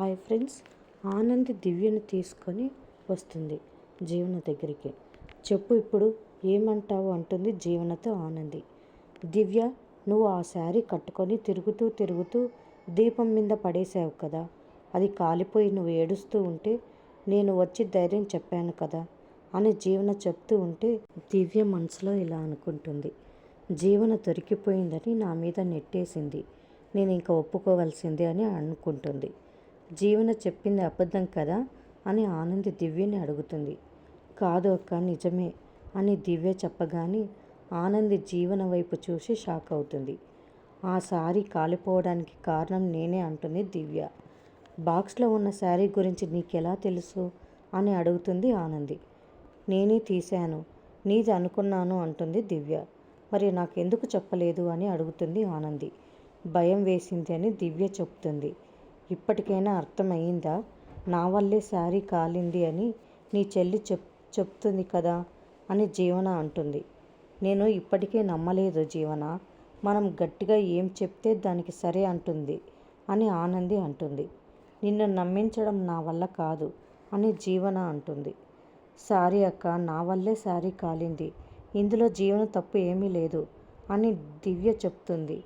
Hi friends Anandi దివ్యను తీసుకొని వస్తుంది జీవన దగ్గరికి. చెప్పు ఇప్పుడు ఏమంటావు అంటుంది జీవనతో ఆనంది. దివ్య నువ్వు ఆ శారీ కట్టుకొని తిరుగుతూ తిరుగుతూ దీపం మీద పడేసావు కదా. అది కాలిపోయి నువ్వు ఏడుస్తూ ఉంటే నేను వచ్చి ధైర్యం చెప్పాను కదా అని జీవన చెప్తూ ఉంటే దివ్య మనసులో ఇలా అనుకుంటుంది. జీవన దొరికిపోయిందని నా మీద నెట్టేసింది. నేను ఇంకా ఒప్పుకోవాల్సిందే అని అనుకుంటుంది. జీవన చెప్పింది అబద్ధం కదా? అని ఆనంది దివ్యని అడుగుతుంది. కాదు అక్క నిజమే అని దివ్య చెప్పగానే ఆనంది జీవన వైపు చూసి షాక్ అవుతుంది. ఆ శారీ కాలిపోవడానికి కారణం నేనే అంటుంది దివ్య. బాక్స్లో ఉన్న శారీ గురించి నీకెలా తెలుసు? అని అడుగుతుంది ఆనంది. నేనే తీశాను నీది అనుకున్నాను అంటుంది దివ్య. మరి నాకెందుకు చెప్పలేదు అని అడుగుతుంది ఆనంది. భయం వేసింది అని దివ్య చెప్తుంది. ఇప్పటికైనా అర్థమయ్యిందా? నా వల్లే శారీ కాలింది అని నీ చెల్లి చెప్ చెప్తుంది కదా అని జీవన అంటుంది. నేను ఇప్పటికే నమ్మలేదు జీవన. మనం గట్టిగా ఏం చెప్తే దానికి సరే అంటుంది అని ఆనంది అంటుంది. నిన్ను నమ్మించడం నా వల్ల కాదు అని జీవన అంటుంది. సారీ అక్క నా వల్లే శారీ కాలింది. ఇందులో జీవన తప్పు ఏమీ లేదు అని దివ్య చెప్తుంది.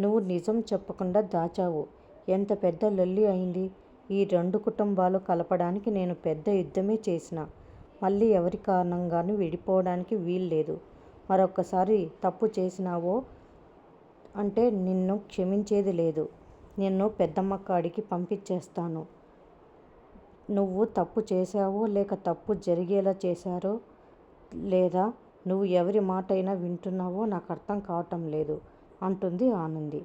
నువ్వు నిజం చెప్పకుండా దాచావు. ఎంత పెద్ద లొల్లి అయింది. ఈ రెండు కుటుంబాలు కలపడానికి నేను పెద్ద యుద్ధమే చేసిన. మళ్ళీ ఎవరి కారణంగానూ విడిపోవడానికి వీల్లేదు. మరొక్కసారి తప్పు చేసినావో అంటే నిన్ను క్షమించేది లేదు. నిన్ను పెద్దమ్మ కాడికి పంపించేస్తాను. నువ్వు తప్పు చేశావో లేక తప్పు జరిగేలా చేశారో లేదా నువ్వు ఎవరి మాట అయినా వింటున్నావో నాకు అర్థం కావటం లేదు అంటుంది ఆనంది.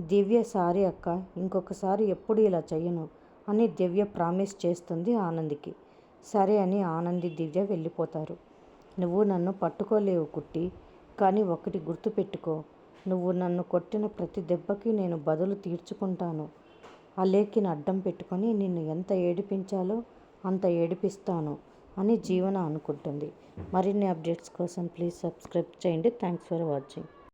దివ్య సారీ అక్క ఇంకొకసారి ఎప్పుడు ఇలా చెయ్యను అని దివ్య ప్రామిస్ చేస్తుంది ఆనందికి. సరే అని ఆనంది దివ్య వెళ్ళిపోతారు. నువ్వు నన్ను పట్టుకోలేవు కుట్టి కానీ ఒకటి గుర్తుపెట్టుకో. నువ్వు నన్ను కొట్టిన ప్రతి దెబ్బకి నేను బదులు తీర్చుకుంటాను. ఆ లేఖిని అడ్డం పెట్టుకొని నిన్ను ఎంత ఏడిపించాలో అంత ఏడిపిస్తాను అని జీవన అనుకుంటుంది. మరిన్ని అప్డేట్స్ కోసం ప్లీజ్ సబ్స్క్రైబ్ చేయండి. Thanks for watching.